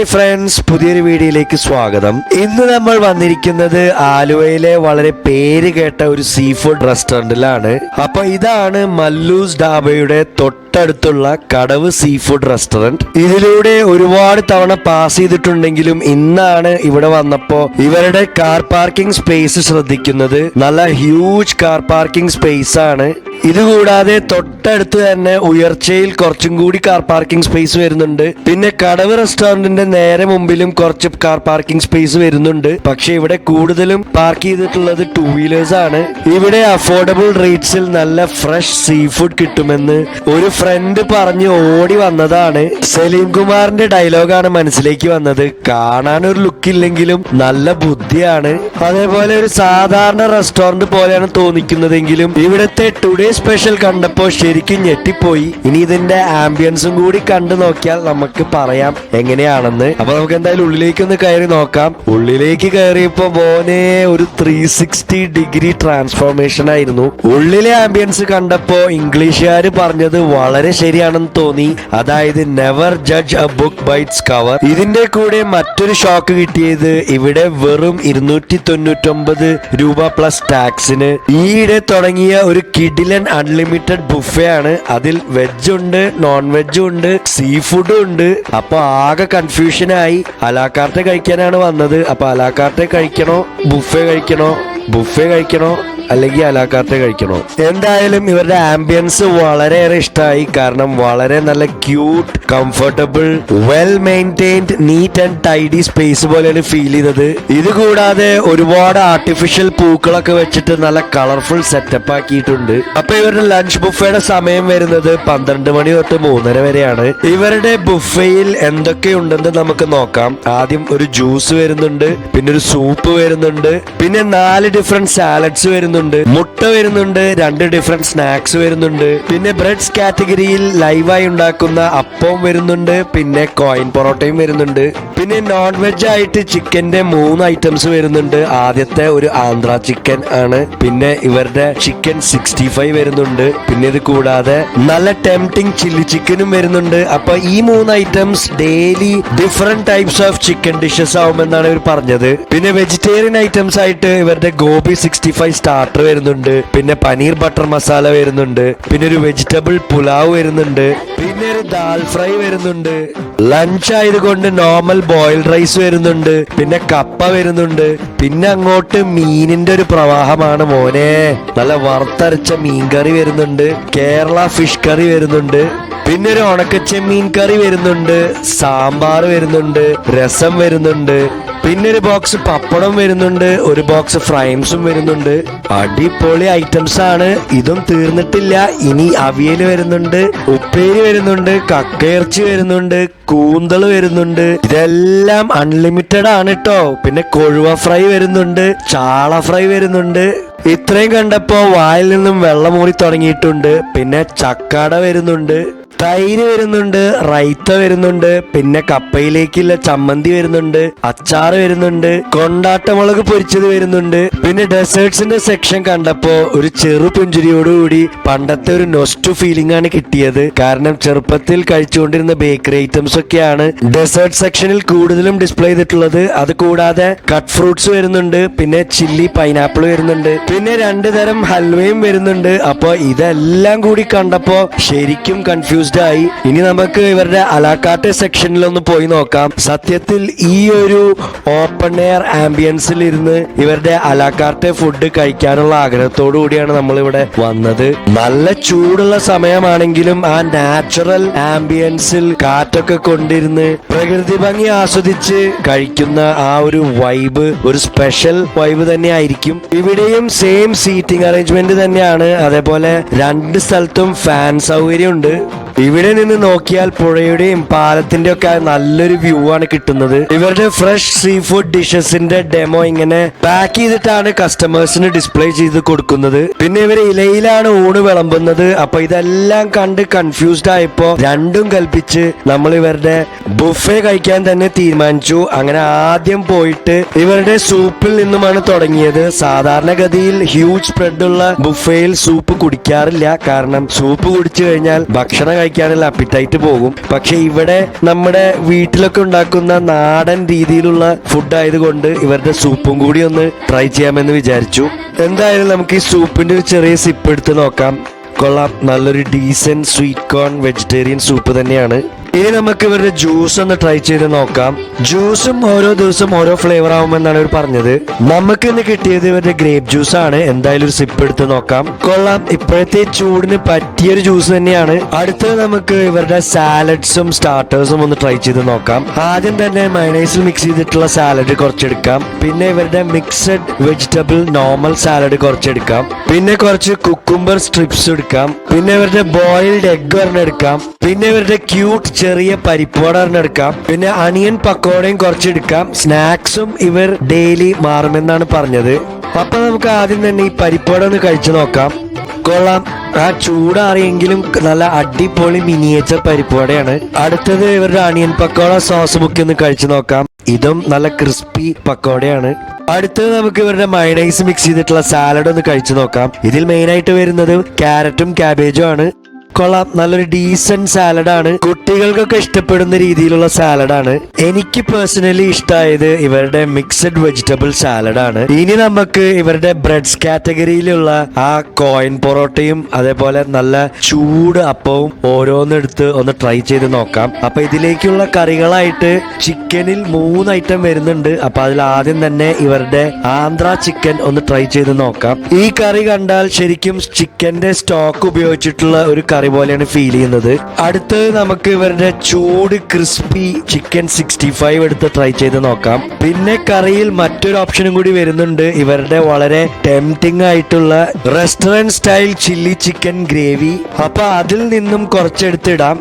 Hi friends പുതിയൊരു വീഡിയോയിലേക്ക് സ്വാഗതം. ഇന്ന് നമ്മൾ വന്നിരിക്കുന്നത് ആലുവയിലെ വളരെ പേര് കേട്ട ഒരു സീ ഫുഡ് റെസ്റ്റോറന്റിലാണ്. അപ്പൊ ഇതാണ് മല്ലൂസ് ഡാബയുടെ തൊട്ടടുത്തുള്ള കടവ് സീ ഫുഡ് റെസ്റ്റോറന്റ്. ഇതിലൂടെ ഒരുപാട് തവണ പാസ് ചെയ്തിട്ടുണ്ടെങ്കിലും ഇന്നാണ് ഇവിടെ വന്നപ്പോ ഇവരുടെ കാർ പാർക്കിംഗ് സ്പേസ് ശ്രദ്ധിക്കുന്നത്. നല്ല ഹ്യൂജ് കാർ പാർക്കിംഗ് സ്പേസ് ആണ്. ഇതുകൂടാതെ തൊട്ടടുത്ത് തന്നെ ഉയർച്ചയിൽ കുറച്ചും കൂടി കാർ പാർക്കിംഗ് സ്പേസ് വരുന്നുണ്ട്. പിന്നെ കടവ് റെസ്റ്റോറന്റിന്റെ നേരെ മുമ്പിലും കുറച്ച് കാർ പാർക്കിംഗ് സ്പേസ് വരുന്നുണ്ട്. പക്ഷെ ഇവിടെ കൂടുതലും പാർക്ക് ചെയ്തിട്ടുള്ളത് ടൂ വീലേഴ്സ് ആണ്. ഇവിടെ അഫോർഡബിൾ റേറ്റ്സിൽ നല്ല ഫ്രഷ് സീ ഫുഡ് കിട്ടുമെന്ന് ഒരു ഫ്രണ്ട് പറഞ്ഞ് ഓടി വന്നതാണ്. സലീം കുമാറിന്റെ ഡയലോഗാണ് മനസ്സിലേക്ക് വന്നത്. കാണാൻ ഒരു ലുക്ക് ഇല്ലെങ്കിലും നല്ല ബുദ്ധിയാണ്. അതേപോലെ ഒരു സാധാരണ റെസ്റ്റോറന്റ് പോലെയാണ് തോന്നിക്കുന്നതെങ്കിലും ഇവിടുത്തെ ടുഡേ സ്പെഷ്യൽ കണ്ടപ്പോ ശരിക്കും ഞെട്ടിപ്പോയി. ഇനി ഇതിന്റെ ആംബിയൻസും കൂടി കണ്ടു നോക്കിയാൽ നമുക്ക് പറയാം എങ്ങനെയാണെന്ന്. അപ്പൊ നമുക്ക് എന്തായാലും ഉള്ളിലേക്ക് ഒന്ന് കയറി നോക്കാം. ഉള്ളിലേക്ക് കയറിയപ്പോ മോനെ ഒരു ത്രീ സിക്സ്റ്റി ഡിഗ്രി ട്രാൻസ്ഫോർമേഷൻ ആയിരുന്നു. ഉള്ളിലെ ആംബിയൻസ് കണ്ടപ്പോ ഇംഗ്ലീഷുകാർ പറഞ്ഞത് വളരെ ശരിയാണെന്ന് തോന്നി. അതായത് never judge a book by its cover ഇതിന്റെ കൂടെ മറ്റൊരു ഷോക്ക് കിട്ടിയത് ഇവിടെ വെറും ഇരുന്നൂറ്റി തൊണ്ണൂറ്റൊമ്പത് രൂപ പ്ലസ് ടാക്സിന് ഈയിടെ തുടങ്ങിയ ഒരു അൺലിമിറ്റഡ് ബുഫേ ആണ് അതിൽ വെജ് ഉണ്ട് നോൺ വെജ് ഉണ്ട് സീ ഫുഡും ഉണ്ട് അപ്പൊ ആകെ കൺഫ്യൂഷനായി അലാക്കാർട്ടെ കഴിക്കാനാണ് വന്നത്. അപ്പൊ അലാക്കാർട്ടെ കഴിക്കണോ ബുഫേ കഴിക്കണോ ബുഫേ കഴിക്കണോ അല്ലെങ്കിൽ അലാക്കാർട്ടെ കഴിക്കണോ? എന്തായാലും ഇവരുടെ ആംബിയൻസ് വളരെയേറെ ഇഷ്ടമായി കാരണം വളരെ നല്ല cute comfortable well maintained neat and tidy space പോലെയാണ് ഫീൽ ചെയ്തത് ഇത് കൂടാതെ ഒരുപാട് ആർട്ടിഫിഷ്യൽ പൂക്കളൊക്കെ വെച്ചിട്ട് നല്ല കളർഫുൾ സെറ്റപ്പ് ആക്കിയിട്ടുണ്ട്. അപ്പൊ ഇവരുടെ ലഞ്ച് ബുഫയുടെ സമയം വരുന്നത് പന്ത്രണ്ട് മണി തൊട്ട് മൂന്നര വരെയാണ്. ഇവരുടെ ബുഫയിൽ എന്തൊക്കെയുണ്ടെന്ന് നമുക്ക് നോക്കാം. ആദ്യം ഒരു ജ്യൂസ് വരുന്നുണ്ട് പിന്നെ ഒരു സൂപ്പ് വരുന്നുണ്ട് പിന്നെ നാല് ഡിഫറെന്റ് സാലഡ്സ് വരുന്നുണ്ട് മുട്ട വരുന്നുണ്ട് രണ്ട് ഡിഫറെന്റ് സ്നാക്സ് വരുന്നുണ്ട്. പിന്നെ ബ്രെഡ്സ് കാറ്റഗറിയിൽ ലൈവായി ഉണ്ടാക്കുന്ന അപ്പവും വരുന്നുണ്ട് പിന്നെ കോയിൻ പൊറോട്ടയും വരുന്നുണ്ട് പിന്നെ നോൺ വെജ് ആയിട്ട് ചിക്കന്റെ മൂന്ന് ഐറ്റംസ് വരുന്നുണ്ട്. ആദ്യത്തെ ഒരു ആന്ധ്ര ചിക്കൻ ആണ് പിന്നെ ഇവരുടെ ചിക്കൻ സിക്സ്റ്റി ഫൈവ് വരുന്നുണ്ട് പിന്നെ ഇത് കൂടാതെ നല്ല ടെംപ്റ്റിംഗ് ചില്ലി ചിക്കനും വരുന്നുണ്ട്. അപ്പൊ ഈ മൂന്ന് items daily different types of chicken dishes ആവുമെന്നാണ് ഇവർ പറഞ്ഞത്. പിന്നെ വെജിറ്റേറിയൻ ഐറ്റംസ് ആയിട്ട് ഇവരുടെ ഗോപി സിക്സ്റ്റി ഫൈവ് സ്റ്റാർട്ടർ വരുന്നുണ്ട് പിന്നെ പനീർ ബട്ടർ മസാല വരുന്നുണ്ട് പിന്നെ ഒരു വെജിറ്റബിൾ പുലാവ് വരുന്നുണ്ട് പിന്നെ ദാൽ ഫ്രൈ വരുന്നുണ്ട്. ലഞ്ച് ആയതുകൊണ്ട് നോർമൽ ബോയിൽഡ് റൈസ് വരുന്നുണ്ട്. പിന്നെ കപ്പ വരുന്നുണ്ട്. പിന്നെ അങ്ങോട്ട് മീനിന്റെ ഒരു പ്രവാഹമാണ് മോനെ. നല്ല വറുത്തരച്ച മീൻ കറി വരുന്നുണ്ട്. കേരള ഫിഷ് കറി വരുന്നുണ്ട്. പിന്നെ ഒരു ഉണക്കച്ചെമ്മീൻ കറി വരുന്നുണ്ട്. സാമ്പാർ വരുന്നുണ്ട്. രസം വരുന്നുണ്ട്. പിന്നെ ഒരു ബോക്സ് പപ്പടം വരുന്നുണ്ട് ഒരു ബോക്സ് ഫ്രൈംസും വരുന്നുണ്ട്. അടിപൊളി ഐറ്റംസ് ആണ്. ഇതും തീർന്നിട്ടില്ല. ഇനി അവിയൽ വരുന്നുണ്ട് ഉപ്പേരി വരുന്നുണ്ട് കക്കയിറച്ചി വരുന്നുണ്ട് കൂന്തൾ വരുന്നുണ്ട്. ഇതെല്ലാം അൺലിമിറ്റഡ് ആണ് കേട്ടോ പിന്നെ കൊഴുവ ഫ്രൈ വരുന്നുണ്ട് ചാള ഫ്രൈ വരുന്നുണ്ട്. ഇത്രയും കണ്ടപ്പോ വായിൽ നിന്നും വെള്ളം ഊറി തുടങ്ങിയിട്ടുണ്ട്. പിന്നെ ചക്കാട വരുന്നുണ്ട്. തൈര് വരുന്നുണ്ട് റൈത്ത വരുന്നുണ്ട് പിന്നെ കപ്പയിലേക്കുള്ള ചമ്മന്തി വരുന്നുണ്ട് അച്ചാർ വരുന്നുണ്ട് കൊണ്ടാട്ടമുളക് പൊരിച്ചത് വരുന്നുണ്ട്. പിന്നെ ഡെസേർട്സിന്റെ സെക്ഷൻ കണ്ടപ്പോ ഒരു ചെറു പുഞ്ചിരിയോടുകൂടി പണ്ടത്തെ ഒരു നൊസ്റ്റു ഫീലിംഗ് ആണ് കിട്ടിയത്. കാരണം ചെറുപ്പത്തിൽ കഴിച്ചുകൊണ്ടിരുന്ന ബേക്കറി ഐറ്റംസ് ഒക്കെയാണ് ഡെസേർട്ട് സെക്ഷനിൽ കൂടുതലും ഡിസ്പ്ലേ ചെയ്തിട്ടുള്ളത്. അത് കൂടാതെ കട്ട് ഫ്രൂട്ട്സ് വരുന്നുണ്ട് പിന്നെ ചില്ലി പൈനാപ്പിൾ വരുന്നുണ്ട് പിന്നെ രണ്ടു തരം ഹൽവയും വരുന്നുണ്ട്. അപ്പൊ ഇതെല്ലാം കൂടി കണ്ടപ്പോ ശരിക്കും കൺഫ്യൂസ്ഡ് ആയി ഇനി നമുക്ക് ഇവരുടെ അലാക്കാട്ടെ സെക്ഷനിൽ ഒന്ന് പോയി നോക്കാം. സത്യത്തിൽ ഈ ഒരു ഓപ്പൺ എയർ ആംബിയൻസിൽ ഇരുന്ന് ഇവരുടെ അലാക്കാട്ടെ ഫുഡ് കഴിക്കാനുള്ള ആഗ്രഹത്തോടു കൂടിയാണ് നമ്മൾ ഇവിടെ വന്നത്. നല്ല ചൂടുള്ള സമയമാണെങ്കിലും ആ നാച്ചുറൽ ആംബിയൻസിൽ കാറ്റൊക്കെ കൊണ്ടിരുന്ന് പ്രകൃതി ഭംഗി ആസ്വദിച്ച് കഴിക്കുന്ന ആ ഒരു വൈബ് ഒരു സ്പെഷ്യൽ വൈബ് തന്നെ ആയിരിക്കും ഇവിടെയും സെയിം സീറ്റിംഗ് അറേഞ്ച്മെന്റ് തന്നെയാണ്. അതേപോലെ രണ്ട് സ്ഥലത്തും ഫാൻ സൗകര്യമുണ്ട്. ഇവിടെ നിന്ന് നോക്കിയാൽ പുഴയുടെയും പാലത്തിന്റെ ഒക്കെ നല്ലൊരു വ്യൂ ആണ് കിട്ടുന്നത്. ഇവരുടെ ഫ്രഷ് സീ ഫുഡ് ഡിഷസിന്റെ ഡെമോ ഇങ്ങനെ പാക്ക് ചെയ്തിട്ടാണ് കസ്റ്റമേഴ്സിന് ഡിസ്പ്ലേ ചെയ്ത് കൊടുക്കുന്നത്. പിന്നെ ഇവർ ഇലയിലാണ് ഊണ് വിളമ്പുന്നത്. അപ്പൊ ഇതെല്ലാം കണ്ട് കൺഫ്യൂസ്ഡ് ആയപ്പോ രണ്ടും കൽപ്പിച്ച് നമ്മൾ ഇവരുടെ ബുഫേ കഴിക്കാൻ തന്നെ തീരുമാനിച്ചു. അങ്ങനെ ആദ്യം പോയിട്ട് ഇവരുടെ സൂപ്പിൽ നിന്നുമാണ് തുടങ്ങിയത്. സാധാരണഗതിയിൽ ഹ്യൂജ് സ്പ്രെഡ് ഉള്ള ബുഫേയിൽ സൂപ്പ് കുടിക്കാറില്ല. കാരണം സൂപ്പ് കുടിച്ചു കഴിഞ്ഞാൽ ഭക്ഷണം കഴിക്കാനുള്ള അപ്പിറ്റൈറ്റ് പോകും. പക്ഷെ ഇവിടെ നമ്മുടെ വീട്ടിലൊക്കെ ഉണ്ടാക്കുന്ന നാടൻ രീതിയിലുള്ള ഫുഡ് ആയതുകൊണ്ട് ഇവരുടെ സൂപ്പും കൂടി ഒന്ന് ട്രൈ ചെയ്യാമെന്ന് വിചാരിച്ചു. എന്തായാലും നമുക്ക് ഈ സൂപ്പിന്റെ ഒരു ചെറിയ സിപ്പ് എടുത്ത് നോക്കാം. കൊള്ളാം. നല്ലൊരു decent sweet corn vegetarian soup തന്നെയാണ്. ഇനി നമുക്ക് ഇവരുടെ ജ്യൂസ് ഒന്ന് ട്രൈ ചെയ്ത് നോക്കാം. ജ്യൂസും ഓരോ ദിവസം ഓരോ ഫ്ലേവർ ആവുമെന്നാണ് ഇവർ പറഞ്ഞത്. നമുക്ക് ഇന്ന് കിട്ടിയത് ഇവരുടെ ഗ്രേപ്പ് ജ്യൂസ് ആണ്. എന്തായാലും ഒരു സിപ്പ് എടുത്ത് നോക്കാം. കൊള്ളാം. ഇപ്പോഴത്തെ ചൂടിന് പറ്റിയൊരു ജ്യൂസ് തന്നെയാണ്. അടുത്തത് നമുക്ക് ഇവരുടെ സാലഡ്സും സ്റ്റാർട്ടേഴ്സും ഒന്ന് ട്രൈ ചെയ്ത് നോക്കാം. ആദ്യം തന്നെ മയണൈസിൽ മിക്സ് ചെയ്തിട്ടുള്ള സാലഡ് കുറച്ചെടുക്കാം. പിന്നെ ഇവരുടെ മിക്സഡ് വെജിറ്റബിൾ നോർമൽ സാലഡ് കുറച്ചെടുക്കാം. പിന്നെ കുറച്ച് കുക്കുംബർ സ്ട്രിപ്സ് എടുക്കാം. പിന്നെ ഇവരുടെ ബോയിൽഡ് എഗ് ഒരെണ്ണം എടുക്കാം. പിന്നെ ഇവരുടെ ക്യൂട്ട് ചെറിയ പരിപ്പോട എടുക്കാം. പിന്നെ അണിയൻ പക്കോടയും കുറച്ചെടുക്കാം സ്നാക്സും ഇവർ ഡെയിലി മാറുമെന്നാണ് പറഞ്ഞത്. അപ്പൊ നമുക്ക് ആദ്യം തന്നെ ഈ പരിപ്പോട ഒന്ന് കഴിച്ചു നോക്കാം. കൊള്ളാം. ആ ചൂടാറിയെങ്കിലും നല്ല അടിപൊളി മിനിയേച്ചർ പരിപ്പോടയാണ് അടുത്തത് ഇവരുടെ അണിയൻ പക്കോട സോസ് മുക്കി ഒന്ന് കഴിച്ചു നോക്കാം. ഇതും നല്ല ക്രിസ്പി പക്കോടയാണ്. അടുത്തത് നമുക്ക് ഇവരുടെ മൈണൈസ് മിക്സ് ചെയ്തിട്ടുള്ള സാലഡ് ഒന്ന് കഴിച്ചു നോക്കാം. ഇതിൽ മെയിൻ ആയിട്ട് വരുന്നത് ക്യാരറ്റും ക്യാബേജും ആണ്. കൊള്ളാം. നല്ലൊരു ഡീസന്റ് സാലഡാണ് കുട്ടികൾക്കൊക്കെ ഇഷ്ടപ്പെടുന്ന രീതിയിലുള്ള സാലഡാണ് എനിക്ക് പേഴ്സണലി ഇഷ്ടമായത് ഇവരുടെ മിക്സഡ് വെജിറ്റബിൾ സാലഡാണ് ഇനി നമുക്ക് ഇവരുടെ ബ്രെഡ്സ് കാറ്റഗറിയിലുള്ള ആ കോയിൻ പൊറോട്ടയും അതേപോലെ നല്ല ചൂട് അപ്പവും ഓരോന്നെടുത്ത് ഒന്ന് ട്രൈ ചെയ്ത് നോക്കാം. അപ്പൊ ഇതിലേക്കുള്ള കറികളായിട്ട് ചിക്കനിൽ മൂന്ന് ഐറ്റം വരുന്നുണ്ട്. അപ്പൊ അതിൽ ആദ്യം തന്നെ ഇവരുടെ ആന്ധ്ര ചിക്കൻ ഒന്ന് ട്രൈ ചെയ്ത് നോക്കാം. ഈ കറി കണ്ടാൽ ശരിക്കും ചിക്കന്റെ സ്റ്റോക്ക് ഉപയോഗിച്ചിട്ടുള്ള ഒരു കറി പോലെയാണ് ഫീൽ ചെയ്യുന്നത്. അടുത്തത് നമുക്ക് ഇവരുടെ ചൂട് ക്രിസ്പി ചിക്കൻ സിക്സ്റ്റി ഫൈവ് എടുത്ത് ട്രൈ ചെയ്ത് നോക്കാം. പിന്നെ കറിയിൽ മറ്റൊരു ഓപ്ഷനും കൂടി വരുന്നുണ്ട്. ഇവരുടെ വളരെ ടെംപ്റ്റിംഗ് ആയിട്ടുള്ള restaurant style chilli chicken gravy അപ്പൊ അതിൽ നിന്നും കുറച്ചെടുത്തിടാം.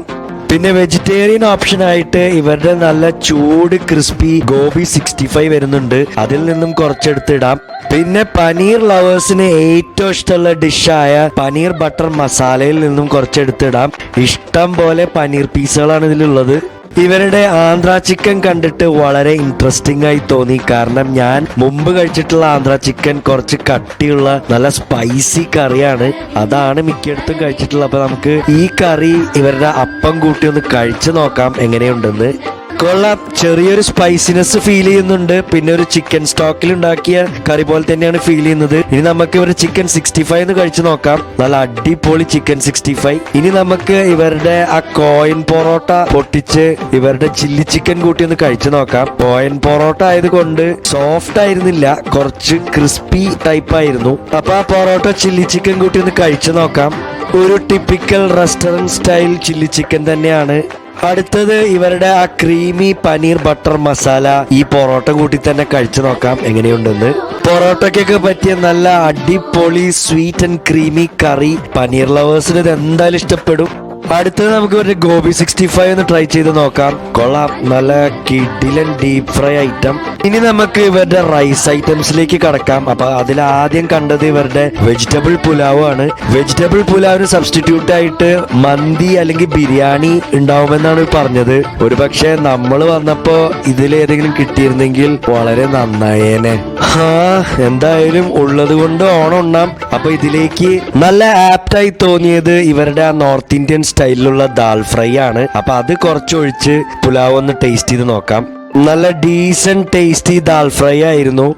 പിന്നെ വെജിറ്റേറിയൻ ഓപ്ഷൻ ആയിട്ട് ഇവരുടെ നല്ല ചൂട് ക്രിസ്പി ഗോബി സിക്സ്റ്റി ഫൈവ് വരുന്നുണ്ട്. അതിൽ നിന്നും കുറച്ചെടുത്തിടാം. പിന്നെ പനീർ ലവേഴ്സിന് ഏറ്റവും ഇഷ്ടമുള്ള ഡിഷായ പനീർ ബട്ടർ മസാലയിൽ നിന്നും കുറച്ചെടുത്തിടാം. ഇഷ്ടം പോലെ പനീർ പീസുകളാണ് ഇതിലുള്ളത്. ഇവരുടെ ആന്ധ്ര ചിക്കൻ കണ്ടിട്ട് വളരെ ഇൻട്രസ്റ്റിംഗ് ആയി തോന്നി. കാരണം ഞാൻ മുമ്പ് കഴിച്ചിട്ടുള്ള ആന്ധ്ര ചിക്കൻ കുറച്ച് കട്ടിയുള്ള നല്ല സ്പൈസി കറിയാണ്. അതാണ് മിക്കയിടത്തും കഴിച്ചിട്ടുള്ളത്. അപ്പൊ നമുക്ക് ഈ കറി ഇവരുടെ അപ്പം കൂട്ടി ഒന്ന് കഴിച്ചു നോക്കാം എങ്ങനെയുണ്ടെന്ന്. കൊള്ളാം ചെറിയൊരു സ്പൈസിനെസ് ഫീൽ ചെയ്യുന്നുണ്ട്. പിന്നെ ഒരു ചിക്കൻ സ്റ്റോക്കിൽ ഉണ്ടാക്കിയ കറി പോലെ തന്നെയാണ് ഫീൽ ചെയ്യുന്നത്. ഇനി നമുക്ക് ഇവരുടെ ചിക്കൻ സിക്സ്റ്റി ഫൈവ് എന്ന് കഴിച്ചു നോക്കാം. നല്ല അടിപൊളി ചിക്കൻ സിക്സ്റ്റി ഫൈവ് ഇനി നമുക്ക് ഇവരുടെ ആ കോയിൻ പൊറോട്ട പൊട്ടിച്ച് ഇവരുടെ ചില്ലി ചിക്കൻ കൂട്ടി ഒന്ന് കഴിച്ചു നോക്കാം. കോയിൻ പൊറോട്ട ആയതുകൊണ്ട് സോഫ്റ്റ് ആയിരുന്നില്ല. കുറച്ച് ക്രിസ്പി ടൈപ്പ് ആയിരുന്നു. അപ്പൊ ആ പൊറോട്ട ചില്ലി ചിക്കൻ കൂട്ടി ഒന്ന് കഴിച്ചു നോക്കാം. ഒരു typical restaurant style chilli chicken തന്നെയാണ് അടുത്തത് ഇവരുടെ ആ ക്രീമി പനീർ ബട്ടർ മസാല ഈ പൊറോട്ട കൂട്ടി തന്നെ കഴിച്ചു നോക്കാം എങ്ങനെയുണ്ടെന്ന്. പൊറോട്ടയ്ക്കൊക്കെ പറ്റിയ നല്ല അടിപൊളി sweet and creamy curry. Paneer ലവേഴ്സിന് ഇത് എന്തായാലും ഇഷ്ടപ്പെടും. അടുത്തത് നമുക്ക് ഒരു ഗോബി സിക്സ്റ്റി ഫൈവ് ഒന്ന് ട്രൈ ചെയ്ത് നോക്കാം. കൊള്ളാം. നല്ല കിഡിലൻ ഡീപ് ഫ്രൈ ഐറ്റം ഇനി നമുക്ക് ഇവരുടെ റൈസ് ഐറ്റംസിലേക്ക് കടക്കാം. അപ്പൊ അതിൽ ആദ്യം കണ്ടത് ഇവരുടെ വെജിറ്റബിൾ പുലാവ് ആണ്. വെജിറ്റബിൾ പുലാവിന് സബ്സ്റ്റിറ്റ്യൂട്ട് ആയിട്ട് മന്തി അല്ലെങ്കിൽ ബിരിയാണി ഉണ്ടാവുമെന്നാണ് പറഞ്ഞത്. ഒരു പക്ഷേ നമ്മൾ വന്നപ്പോ ഇതിലേതെങ്കിലും കിട്ടിയിരുന്നെങ്കിൽ വളരെ നന്നായേനെ. ഹാ എന്തായാലും ഉള്ളത് കൊണ്ട് ഓണം ഉണ്ണാം. അപ്പൊ ഇതിലേക്ക് നല്ല ആപ്റ്റായി തോന്നിയത് ഇവരുടെ ആ നോർത്ത് ഇന്ത്യൻ സ്റ്റൈലിലുള്ള ദാൽ ഫ്രൈ ആണ്. അപ്പൊ അത് കുറച്ചൊഴിച്ച് പുലാവ് ഒന്ന് ടേസ്റ്റ് ചെയ്ത് നോക്കാം. നല്ല ഡീസന്റ് ടേസ്റ്റി ദാൽ ഫ്രൈ ആയിരുന്നു.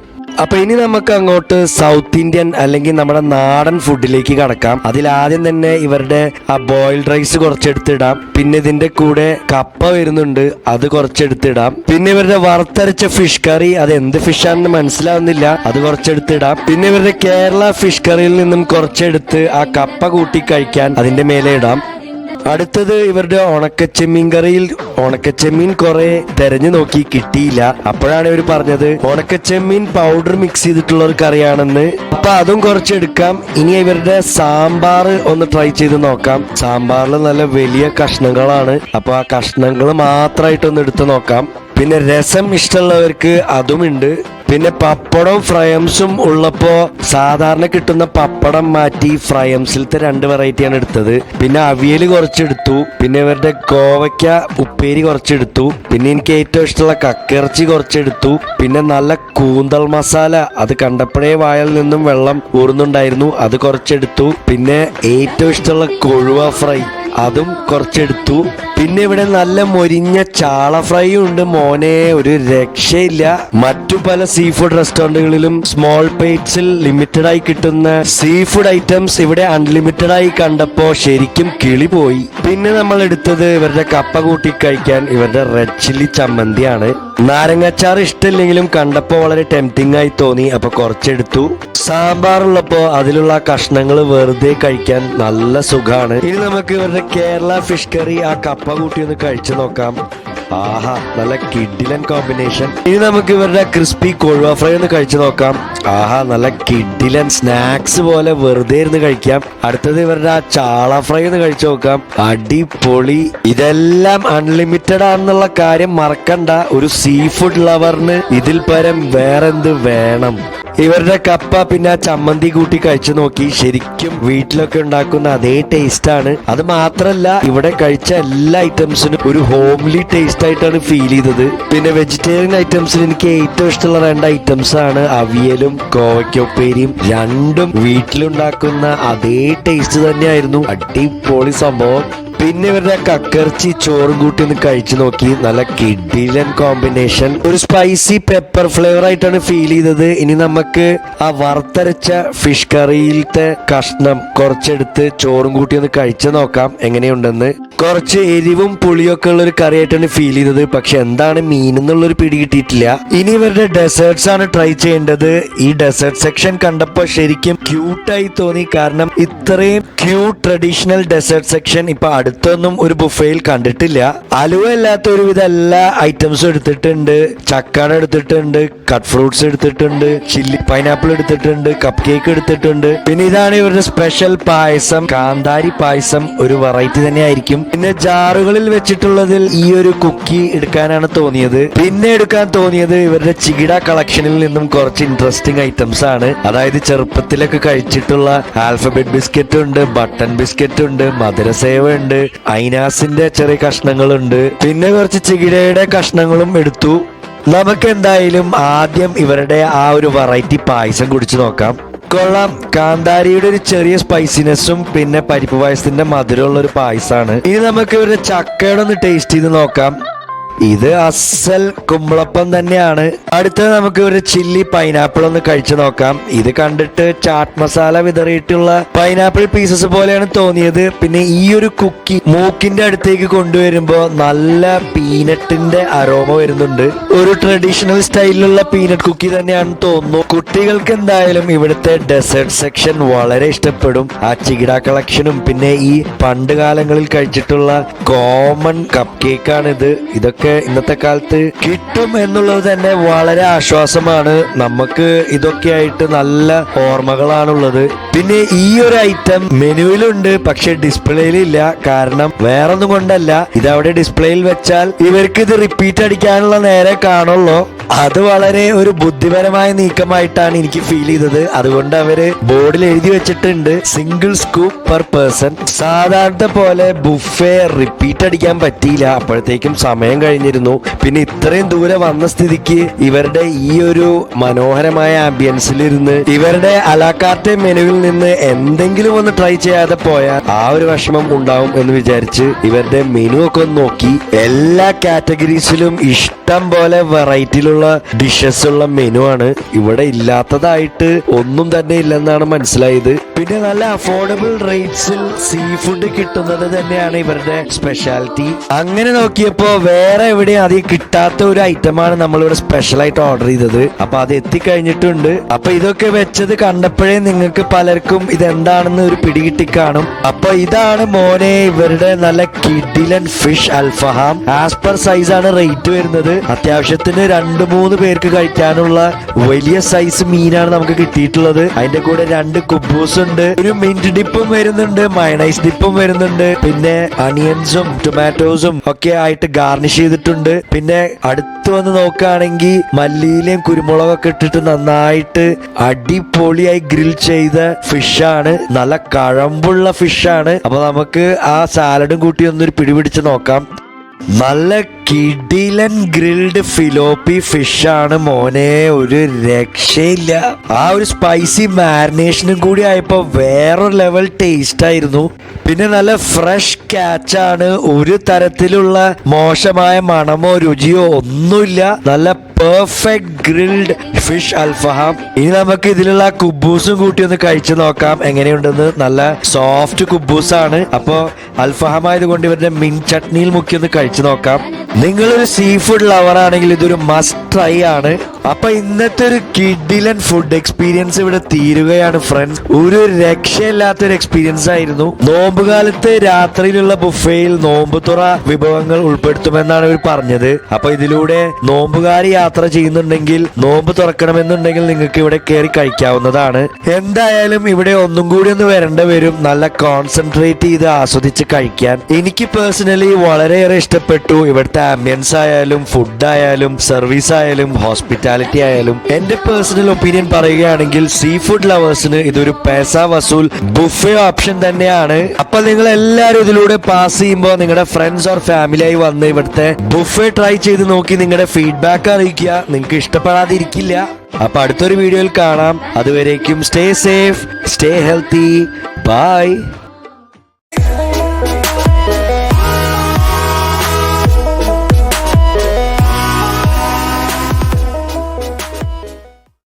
അപ്പൊ ഇനി നമുക്ക് അങ്ങോട്ട് സൗത്ത് ഇന്ത്യൻ അല്ലെങ്കിൽ നമ്മുടെ നാടൻ ഫുഡിലേക്ക് കടക്കാം. അതിൽ ആദ്യം തന്നെ ഇവരുടെ ആ ബോയിൽഡ് റൈസ് കുറച്ചെടുത്തിടാം. പിന്നെ ഇതിന്റെ കൂടെ കപ്പ വരുന്നുണ്ട് അത് കുറച്ചെടുത്തിടാം. പിന്നെ ഇവരുടെ വറുത്തരച്ച ഫിഷ് കറി അത് എന്ത് ഫിഷാണെന്ന് മനസ്സിലാവുന്നില്ല അത് കുറച്ചെടുത്തിടാം. പിന്നെ ഇവരുടെ കേരള ഫിഷ് കറിയിൽ നിന്നും കുറച്ചെടുത്ത് ആ കപ്പ കൂട്ടി കഴിക്കാൻ അതിന്റെ മേലെ ഇടാം. അടുത്തത് ഇവരുടെ ഉണക്കച്ചെമ്മീൻ കറിയിൽ ഉണക്കച്ചെമ്മീൻ കുറെ തെരഞ്ഞു നോക്കി കിട്ടിയില്ല. അപ്പോഴാണ് ഇവർ പറഞ്ഞത് ഉണക്കച്ചെമ്മീൻ പൗഡർ മിക്സ് ചെയ്തിട്ടുള്ള ഒരു കറിയാണെന്ന്. അപ്പൊ അതും കുറച്ചെടുക്കാം ഇനി ഇവരുടെ സാമ്പാർ ഒന്ന് ട്രൈ ചെയ്ത് നോക്കാം. സാമ്പാറിൽ നല്ല വലിയ കഷ്ണങ്ങളാണ്. അപ്പൊ ആ കഷ്ണങ്ങൾ മാത്രമായിട്ടൊന്ന് എടുത്ത് നോക്കാം. പിന്നെ രസം ഇഷ്ടമുള്ളവർക്ക് അതുമുണ്ട്. പിന്നെ പപ്പടം ഫ്രയംസും ഉള്ളപ്പോ സാധാരണ കിട്ടുന്ന പപ്പടം മാറ്റി ഫ്രയംസിലത്തെ രണ്ട് വെറൈറ്റിയാണ് എടുത്തത്. പിന്നെ അവിയൽ കുറച്ചെടുത്തു. പിന്നെ ഇവരുടെ കോവയ്ക്ക ഉപ്പേരി കുറച്ചെടുത്തു. പിന്നെ എനിക്ക് ഏറ്റവും ഇഷ്ടമുള്ള കക്കിറച്ചി കുറച്ചെടുത്തു. പിന്നെ നല്ല കൂന്തൽ മസാല അത് കണ്ടപ്പോഴേ വായിൽ നിന്നും വെള്ളം ഊറുന്നുണ്ടായിരുന്നു അത് കുറച്ചെടുത്തു. പിന്നെ ഏറ്റവും ഇഷ്ടമുള്ള കൊഴുവ ഫ്രൈ. അതും കുറച്ചെടുത്തു. പിന്നെ ഇവിടെ നല്ല മൊരിഞ്ഞ ചാള ഫ്രൈ ഉണ്ട് മോനെ. ഒരു രക്ഷയില്ല. മറ്റു പല സീ ഫുഡ് റെസ്റ്റോറന്റുകളിലും സ്മോൾ പ്ലേറ്റ്സിൽ ലിമിറ്റഡ് ആയി കിട്ടുന്ന സീ ഫുഡ് ഐറ്റംസ് ഇവിടെ അൺലിമിറ്റഡ് ആയി കണ്ടപ്പോ ശരിക്കും കിളി പോയി. പിന്നെ നമ്മൾ എടുത്തത് ഇവരുടെ കപ്പ കൂട്ടി കഴിക്കാൻ ഇവരുടെ റെഡ് ചില്ലി ചമ്മന്തിയാണ്. നാരങ്ങാച്ചാർ ഇഷ്ടമില്ലെങ്കിലും കണ്ടപ്പോ വളരെ ടെംപ്റ്റിംഗ് ആയി തോന്നി. അപ്പൊ കുറച്ചെടുത്തു. സാമ്പാറുള്ളപ്പോ അതിലുള്ള കഷ്ണങ്ങൾ വെറുതെ കഴിക്കാൻ നല്ല സുഖാണ്. ഇനി നമുക്ക് ഇവരുടെ കേരള ഫിഷ് കറി ആ കപ്പ കൂട്ടി ഒന്ന് കഴിച്ചു നോക്കാം. ആഹാ നല്ല കിഡിലൻ കോമ്പിനേഷൻ ഇനി നമുക്ക് ഇവരുടെ ക്രിസ്പി കൊഴുവ ഫ്രൈ ഒന്ന് കഴിച്ചു നോക്കാം. ആഹാ നല്ല കിഡിലൻ സ്നാക്സ് പോലെ വെറുതെ ഇരുന്ന് കഴിക്കാം. അടുത്തത് ഇവരുടെ ആ ചാള ഫ്രൈ ഒന്ന് കഴിച്ചു നോക്കാം. അടിപൊളി. ഇതെല്ലാം അൺലിമിറ്റഡ് ആണെന്നുള്ള കാര്യം മറക്കണ്ട. ഒരു സീ ഫുഡ് ലവറിന് ഇതിൽ പരം വേറെന്ത് വേണം? ഇവരുടെ കപ്പ പിന്നെ ചമ്മന്തി കൂട്ടി കഴിച്ചു നോക്കി. ശരിക്കും വീട്ടിലൊക്കെ ഉണ്ടാക്കുന്ന അതേ ടേസ്റ്റ് ആണ്. അത് മാത്രല്ല ഇവിടെ കഴിച്ച എല്ലാ ഐറ്റംസിനും ഒരു ഹോംലി ടേസ്റ്റ് ആയിട്ടാണ് ഫീൽ ചെയ്തത്. പിന്നെ വെജിറ്റേറിയൻ ഐറ്റംസിൽ എനിക്ക് ഏറ്റവും ഇഷ്ടമുള്ള രണ്ട് ഐറ്റംസ് ആണ് അവിയലും കോവയ്ക്കൊപ്പേരിയും രണ്ടും വീട്ടിലുണ്ടാക്കുന്ന അതേ ടേസ്റ്റ് തന്നെയായിരുന്നു. അടിപൊളി സംഭവം. പിന്നെ ഇവരുടെ കക്കർച്ചി ചോറും കൂട്ടി ഒന്ന് കഴിച്ചു നോക്കി. നല്ല കിഡിലൻ കോമ്പിനേഷൻ ഒരു സ്പൈസി പെപ്പർ ഫ്ലേവർ ആയിട്ടാണ് ഫീൽ ചെയ്തത്. ഇനി നമുക്ക് ആ വറുത്തരച്ച ഫിഷ് കറിയിലത്തെ കഷ്ണം കുറച്ചെടുത്ത് ചോറും കൂട്ടി ഒന്ന് കഴിച്ചു നോക്കാം. എങ്ങനെയുണ്ടെന്ന്. കുറച്ച് എരിവും പുളിയൊക്കെ ഉള്ള ഒരു കറിയായിട്ടാണ് ഫീൽ ചെയ്തത്. പക്ഷെ എന്താണ് മീൻ എന്നുള്ളൊരു പിടി കിട്ടിയിട്ടില്ല. ഇനി ഇവരുടെ ഡെസേർട്സ് ആണ് ട്രൈ ചെയ്യേണ്ടത്. ഈ ഡെസേർട്ട് സെക്ഷൻ കണ്ടപ്പോൾ ശരിക്കും ക്യൂട്ടായി തോന്നി. കാരണം ഇത്രയും ക്യൂട്ട് ട്രഡീഷണൽ ഡെസേർട്ട് സെക്ഷൻ ഇപ്പൊ അടുത്തൊന്നും ഒരു ബുഫയിൽ കണ്ടിട്ടില്ല. അലുവ അല്ലാത്ത ഒരുവിധ എല്ലാ ഐറ്റംസും എടുത്തിട്ടുണ്ട്. ചക്കാട എടുത്തിട്ടുണ്ട് കട്ട് ഫ്രൂട്ട്സ് എടുത്തിട്ടുണ്ട് ചില്ലി പൈനാപ്പിൾ എടുത്തിട്ടുണ്ട് കപ്പ് കേക്ക് എടുത്തിട്ടുണ്ട്. പിന്നെ ഇതാണ് ഇവരുടെ സ്പെഷ്യൽ പായസം. കാന്താരി പായസം ഒരു വെറൈറ്റി തന്നെ ആയിരിക്കും പിന്നെ ജാറുകളിൽ വെച്ചിട്ടുള്ളതിൽ ഈ ഒരു കുക്കി എടുക്കാനാണ് തോന്നിയത്. പിന്നെ എടുക്കാൻ തോന്നിയത് ഇവരുടെ ചികിട കളക്ഷനിൽ നിന്നും കുറച്ച് ഇൻട്രസ്റ്റിംഗ് ഐറ്റംസ് ആണ്. അതായത് ചെറുപ്പത്തിലൊക്കെ കഴിച്ചിട്ടുള്ള ആൽഫബറ്റ് ബിസ്ക്കറ്റ് ഉണ്ട് ബട്ടൺ ബിസ്ക്കറ്റ് ഉണ്ട് മധുരസേവ ഉണ്ട് ഐനാസിന്റെ ചെറിയ കഷ്ണങ്ങളുണ്ട്. പിന്നെ കുറച്ച് ചികിടയുടെ കഷ്ണങ്ങളും എടുത്തു. നമുക്ക് എന്തായാലും ആദ്യം ഇവരുടെ ആ ഒരു വെറൈറ്റി പായസം കുടിച്ചു നോക്കാം. കൊള്ളാം. കാന്താരിയുടെ ഒരു ചെറിയ സ്പൈസിനെസ്സും പിന്നെ പരിപ്പ് പായസത്തിന്റെ മധുരമുള്ള ഒരു പായസമാണ് ഇനി നമുക്ക് ഇവരുടെ ചക്കയുടെ ഒന്ന് ടേസ്റ്റ് ചെയ്ത് നോക്കാം. ഇത് അസൽ കുമ്പളപ്പം തന്നെയാണ്. അടുത്തത് നമുക്ക് ഒരു ചില്ലി പൈനാപ്പിൾ ഒന്ന് കഴിച്ചു നോക്കാം. ഇത് കണ്ടിട്ട് ചാട്ട് മസാല വിതറിയിട്ടുള്ള പൈനാപ്പിൾ പീസസ് പോലെയാണ് തോന്നിയത്. പിന്നെ ഈ ഒരു കുക്കി മൂക്കിന്റെ അടുത്തേക്ക് കൊണ്ടുവരുമ്പോ നല്ല പീനട്ടിന്റെ അരോമ വരുന്നുണ്ട്. ഒരു ട്രഡീഷണൽ സ്റ്റൈലിലുള്ള പീനട്ട് കുക്കി തന്നെയാണ് തോന്നുന്നു. കുട്ടികൾക്ക് എന്തായാലും ഇവിടുത്തെ ഡെസേർട്ട് സെക്ഷൻ വളരെ ഇഷ്ടപ്പെടും. ആ ചികിട കളക്ഷനും പിന്നെ ഈ പണ്ട് കാലങ്ങളിൽ കഴിച്ചിട്ടുള്ള കോമൺ കപ്പ് കേക്കാണിത് ഇതൊക്കെ ഇന്നത്തെ കാലത്ത് കിട്ടും എന്നുള്ളത് തന്നെ വളരെ ആശ്വാസമാണ്. നമുക്ക് ഇതൊക്കെ ആയിട്ട് നല്ല ഓർമ്മകളാണുള്ളത്. പിന്നെ ഈ ഒരു ഐറ്റം മെനുവിലുണ്ട് പക്ഷെ ഡിസ്പ്ലേയിൽ ഇല്ല കാരണം വേറൊന്നും കൊണ്ടല്ല. ഇതവിടെ ഡിസ്പ്ലേയിൽ വെച്ചാൽ ഇവർക്ക് ഇത് റിപ്പീറ്റ് അടിക്കാനുള്ള നേരെ കാണുള്ളൂ. അത് വളരെ ഒരു ബുദ്ധിപരമായ നീക്കമായിട്ടാണ് എനിക്ക് ഫീൽ ചെയ്തത്. അതുകൊണ്ട് അവർ ബോർഡിൽ എഴുതി വെച്ചിട്ടുണ്ട് സിംഗിൾ സ്കൂപ്പ് പെർ പേഴ്സൺ സാധാരണ പോലെ ബുഫേ റിപ്പീറ്റ് അടിക്കാൻ പറ്റിയില്ല. അപ്പോഴത്തേക്കും സമയം കഴിഞ്ഞിരുന്നു. പിന്നെ ഇത്രയും ദൂരെ വന്ന സ്ഥിതിക്ക് ഇവരുടെ ഈ ഒരു മനോഹരമായ ആംബിയൻസിൽ ആംബിയൻസിലിരുന്ന് ഇവരുടെ അലാക്കാർട്ടെ മെനുവിൽ നിന്ന് എന്തെങ്കിലും ഒന്ന് ട്രൈ ചെയ്യാതെ പോയാൽ ആ ഒരു വിഷമം ഉണ്ടാവും എന്ന് വിചാരിച്ച് ഇവരുടെ മെനു ഒക്കെ ഒന്ന് നോക്കി. എല്ലാ കാറ്റഗറീസിലും ഇഷ്ടം പോലെ വെറൈറ്റിയിലുള്ള ഡിഷസ് ഉള്ള മെനു ആണ്. ഇവിടെ ഇല്ലാത്തതായിട്ട് ഒന്നും തന്നെ ഇല്ലെന്നാണ് മനസ്സിലായത്. പിന്നെ നല്ല അഫോർഡബിൾ റേറ്റ്സിൽ സീ ഫുഡ് കിട്ടുന്നത് തന്നെയാണ് ഇവരുടെ സ്പെഷ്യാലിറ്റി അങ്ങനെ നോക്കിയപ്പോ വേറെ എവിടെയും അത് കിട്ടാത്ത ഒരു ഐറ്റം ഐറ്റമാണ് നമ്മളിവിടെ സ്പെഷ്യൽ ആയിട്ട് ഓർഡർ ചെയ്തത്. അപ്പൊ അത് എത്തിക്കഴിഞ്ഞിട്ടുണ്ട്. അപ്പൊ ഇതൊക്കെ വെച്ചത് കണ്ടപ്പോഴേ നിങ്ങൾക്ക് പലർക്കും ഇതെന്താണെന്ന് ഒരു പിടികിട്ടി കാണും. അപ്പൊ ഇതാണ് മോനെ ഇവരുടെ നല്ല കിഡിലൻ ഫിഷ് അൽഫഹാം ആസ് പെർ സൈസ് ആണ് റേറ്റ് വരുന്നത്. അത്യാവശ്യത്തിന് രണ്ട് മൂന്ന് പേർക്ക് കഴിക്കാനുള്ള വലിയ സൈസ് മീനാണ് നമുക്ക് കിട്ടിയിട്ടുള്ളത്. അതിന്റെ കൂടെ രണ്ട് കുബൂസ് ഉണ്ട്. ഒരു മിന്റ് ഡിപ്പും വരുന്നുണ്ട് മയണൈസ് ഡിപ്പും വരുന്നുണ്ട്. പിന്നെ അണിയൻസും ടൊമാറ്റോസും ഒക്കെ ആയിട്ട് ഗാർണിഷ് ചെയ്തിട്ടുണ്ട്. പിന്നെ അടുത്ത് വന്ന് നോക്കുകയാണെങ്കിൽ മല്ലിയിലയും കുരുമുളകൊക്കെ ഇട്ടിട്ട് നന്നായിട്ട് അടിപൊളിയായി ഗ്രിൽ ചെയ്ത ഫിഷാണ് നല്ല കഴമ്പുള്ള ഫിഷാണ് അപ്പൊ നമുക്ക് ആ സാലഡും കൂട്ടി ഒന്നൊരു പിടിപിടിച്ച് നോക്കാം. നല്ല കിടിലൻ ഗ്രിൽഡ് ഫിലോപ്പി ഫിഷ് ആണ് മോനെ. ഒരു രക്ഷയില്ല. ആ ഒരു സ്പൈസി മാരിനേഷനും കൂടി ആയപ്പോ വേറൊരു ലെവൽ ടേസ്റ്റ് ആയിരുന്നു. പിന്നെ നല്ല ഫ്രഷ് ക്യാച്ച് ആണ്. ഒരു തരത്തിലുള്ള മോശമായ മണമോ രുചിയോ ഒന്നുമില്ല. നല്ല പെർഫെക്റ്റ് ഗ്രിൽഡ് ഫിഷ് അൽഫഹാം ഇനി നമുക്ക് ഇതിലുള്ള കുബൂസും കൂട്ടി ഒന്ന് കഴിച്ചു നോക്കാം. എങ്ങനെയുണ്ടെന്ന്? നല്ല സോഫ്റ്റ് കുബൂസ് ആണ് അപ്പോ അൽഫഹാം ആയതുകൊണ്ട് ഇവരുടെ മിൻ ചട്നിയിൽ മുക്കി ഒന്ന് കഴിച്ചു നോക്കാം. നിങ്ങളൊരു സീ ഫുഡ് ലവർ ആണെങ്കിൽ ഇതൊരു മസ്റ്റ് ട്രൈ ആണ്. അപ്പൊ ഇന്നത്തെ ഒരു കിഡിലൻ ഫുഡ് എക്സ്പീരിയൻസ് ഇവിടെ തീരുകയാണ് ഫ്രണ്ട്സ് ഒരു രക്ഷയില്ലാത്ത ഒരു എക്സ്പീരിയൻസ് ആയിരുന്നു നോമ്പുകാലത്ത് രാത്രിയിലുള്ള ബുഫയിൽ നോമ്പ് തുറ വിഭവങ്ങൾ ഉൾപ്പെടുത്തുമെന്നാണ് ഇവർ പറഞ്ഞത്. അപ്പൊ ഇതിലൂടെ നോമ്പുകാർ യാത്ര ചെയ്യുന്നുണ്ടെങ്കിൽ നോമ്പ് തുറക്കണമെന്നുണ്ടെങ്കിൽ നിങ്ങൾക്ക് ഇവിടെ കയറി കഴിക്കാവുന്നതാണ്. എന്തായാലും ഇവിടെ ഒന്നും കൂടി ഒന്ന് വരേണ്ട വരും. നല്ല കോൺസെൻട്രേറ്റ് ചെയ്ത് ആസ്വദിച്ച് കഴിക്കാൻ. എനിക്ക് പേഴ്സണലി വളരെയേറെ ഇഷ്ടപ്പെട്ടു. ഇവിടുത്തെ ആംബിയൻസ് ആയാലും ഫുഡ് ആയാലും സർവീസ് ആയാലും ഹോസ്പിറ്റാലിറ്റി ആയാലും എന്റെ പേഴ്സണൽ ഒപ്പീനിയൻ പറയുകയാണെങ്കിൽ സീ ഫുഡ് ലവേഴ്സിന് ഇതൊരു പേസ വസൂൽ ബുഫേ ഓപ്ഷൻ തന്നെയാണ്. അപ്പൊ നിങ്ങൾ എല്ലാവരും ഇതിലൂടെ പാസ് ചെയ്യുമ്പോൾ നിങ്ങളുടെ ഫ്രണ്ട്സ് ഓർ ഫാമിലി ആയി വന്ന് ഇവിടുത്തെ ബുഫേ ട്രൈ ചെയ്ത് നോക്കി നിങ്ങളുടെ ഫീഡ്ബാക്ക് അറിയിക്കുക. നിങ്ങൾക്ക് ഇഷ്ടപ്പെടാതിരിക്കില്ല. അപ്പൊ അടുത്തൊരു വീഡിയോയിൽ കാണാം. അതുവരേക്കും stay safe stay healthy bye